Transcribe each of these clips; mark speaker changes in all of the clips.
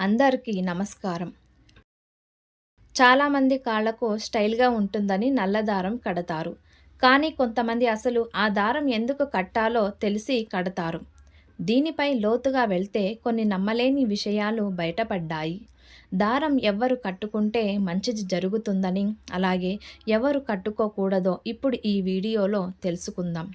Speaker 1: అందరికీ నమస్కారం. చాలామంది కాళ్ళకు స్టైల్గా ఉంటుందని నల్ల దారం కడతారు. కానీ కొంతమంది అసలు ఆ దారం ఎందుకు కట్టాలో తెలిసి కడతారు. దీనిపై లోతుగా వెళ్తే కొన్ని నమ్మలేని విషయాలు బయటపడ్డాయి. దారం ఎవ్వరు కట్టుకుంటే మంచిది జరుగుతుందని అలాగే ఎవరు కట్టుకోకూడదో ఇప్పుడు ఈ వీడియోలో తెలుసుకుందాం.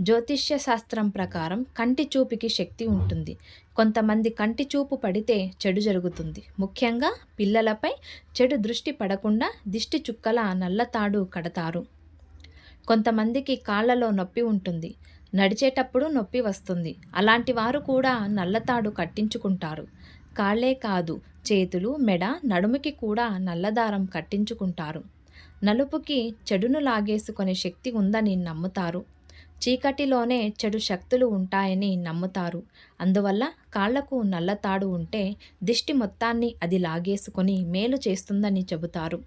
Speaker 1: జ్యోతిష్య శాస్త్రం ప్రకారం కంటి చూపుకి శక్తి ఉంటుంది. కొంతమంది కంటి చూపు పడితే చెడు జరుగుతుంది. ముఖ్యంగా పిల్లలపై చెడు దృష్టి పడకుండా దిష్టి చుక్కల నల్లతాడు కడతారు. కొంతమందికి కాళ్ళలో నొప్పి ఉంటుంది. నడిచేటప్పుడు నొప్పి వస్తుంది. అలాంటి వారు కూడా నల్లతాడు కట్టించుకుంటారు. కాళ్ళే కాదు చేతులు మెడ నడుముకి కూడా నల్లదారం కట్టించుకుంటారు. నలుపుకి చెడును లాగేసుకునే శక్తి ఉందని నమ్ముతారు. చీకటిలోనే చెడు శక్తులు ఉంటాయని నమ్ముతారు. అందువల్ల కాళ్ళకు నల్లతాడు ఉంటే దిష్టి మొత్తాన్ని అది లాగేసుకొని మేలు చేస్తుందని చెబుతారు.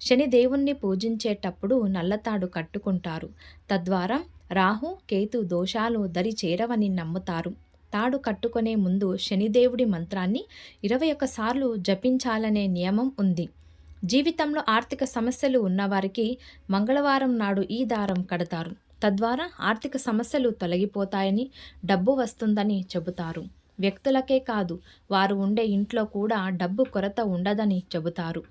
Speaker 1: శని దేవుణ్ణి పూజించేటప్పుడు నల్లతాడు కట్టుకుంటారు. తద్వారా రాహు కేతు దోషాలు దరి చేరవని నమ్ముతారు. తాడు కట్టుకునే ముందు శనిదేవుడి మంత్రాన్ని ఇరవై ఒక్కసార్లు జపించాలనే నియమం ఉంది. జీవితంలో ఆర్థిక సమస్యలు ఉన్నవారికి మంగళవారం నాడు ఈ దారం కడతారు. తద్వారా ఆర్థిక సమస్యలు తొలగిపోతాయని డబ్బు వస్తుందని చెబుతారు. వ్యక్తులకే కాదు వారు ఉండే ఇంట్లో కూడా డబ్బు కొరత ఉండదని చెబుతారు.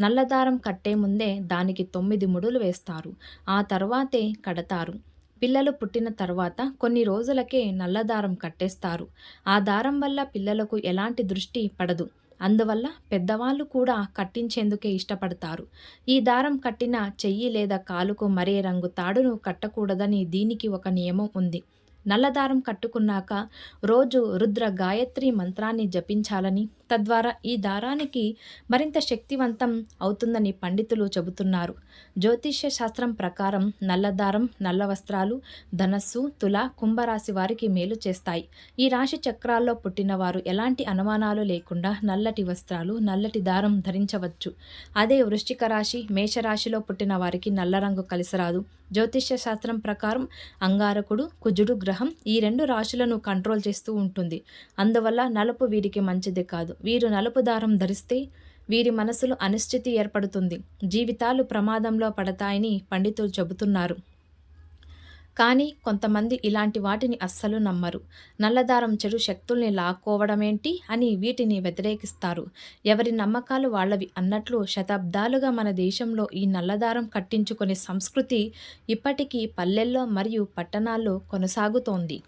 Speaker 1: నల్లదారం కట్టే ముందే దానికి తొమ్మిది ముడులు వేస్తారు. ఆ తర్వాతే కడతారు. పిల్లలు పుట్టిన తర్వాత కొన్ని రోజులకే నల్లదారం కట్టేస్తారు. ఆ దారం వల్ల పిల్లలకు ఎలాంటి దృష్టి పడదు. అందువల్ల పెద్దవాళ్ళు కూడా కట్టించేందుకే ఇష్టపడతారు. ఈ దారం కట్టిన చెయ్యి లేదా కాలుకు మరే రంగు తాడును కట్టకూడదని దీనికి ఒక నియమం ఉంది. నల్లదారం కట్టుకున్నాక రోజు రుద్ర గాయత్రి మంత్రాన్ని జపించాలని తద్వారా ఈ దారానికి మరింత శక్తివంతం అవుతుందని పండితులు చెబుతున్నారు. జ్యోతిష్య శాస్త్రం ప్రకారం నల్లదారం నల్ల వస్త్రాలు ధనస్సు తుల కుంభరాశి వారికి మేలు చేస్తాయి. ఈ రాశి చక్రాల్లో పుట్టిన వారు ఎలాంటి అనుమానాలు లేకుండా నల్లటి వస్త్రాలు నల్లటి దారం ధరించవచ్చు. అదే వృశ్చిక రాశి మేషరాశిలో పుట్టిన వారికి నల్ల రంగు కలిసిరాదు. జ్యోతిష్య శాస్త్రం ప్రకారం అంగారకుడు కుజుడు గ్రహం ఈ రెండు రాశులను కంట్రోల్ చేస్తూ ఉంటుంది. అందువల్ల నలుపు వీరికి మంచిది కాదు. వీరు నలుపు దారం ధరిస్తే వీరి మనసులో అనిశ్చితి ఏర్పడుతుంది. జీవితాలు ప్రమాదంలో పడతాయని పండితులు చెబుతున్నారు. కానీ కొంతమంది ఇలాంటి వాటిని అస్సలు నమ్మరు. నల్లదారం చెడు శక్తుల్ని లాక్కోవడమేంటి అని వీటిని వ్యతిరేకిస్తారు. ఎవరి నమ్మకాలు వాళ్ళవి అన్నట్లు శతాబ్దాలుగా మన దేశంలో ఈ నల్లదారం కట్టించుకునే సంస్కృతి ఇప్పటికీ పల్లెల్లో మరియు పట్టణాల్లో కొనసాగుతోంది.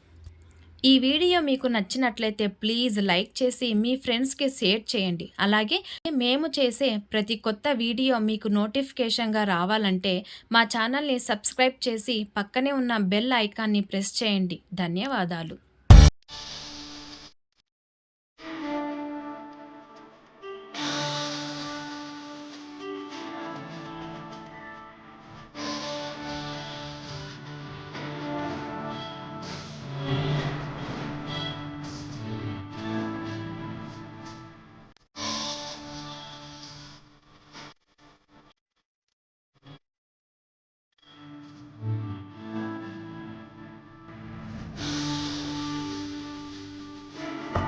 Speaker 1: ఈ వీడియో మీకు నచ్చినట్లయితే ప్లీజ్ లైక్ చేసి మీ ఫ్రెండ్స్కి షేర్ చేయండి. అలాగే మేము చేసే ప్రతి కొత్త వీడియో మీకు నోటిఫికేషన్గా రావాలంటే మా ఛానల్ని సబ్స్క్రైబ్ చేసి పక్కనే ఉన్న బెల్ ఐకాన్ని ప్రెస్ చేయండి. ధన్యవాదాలు.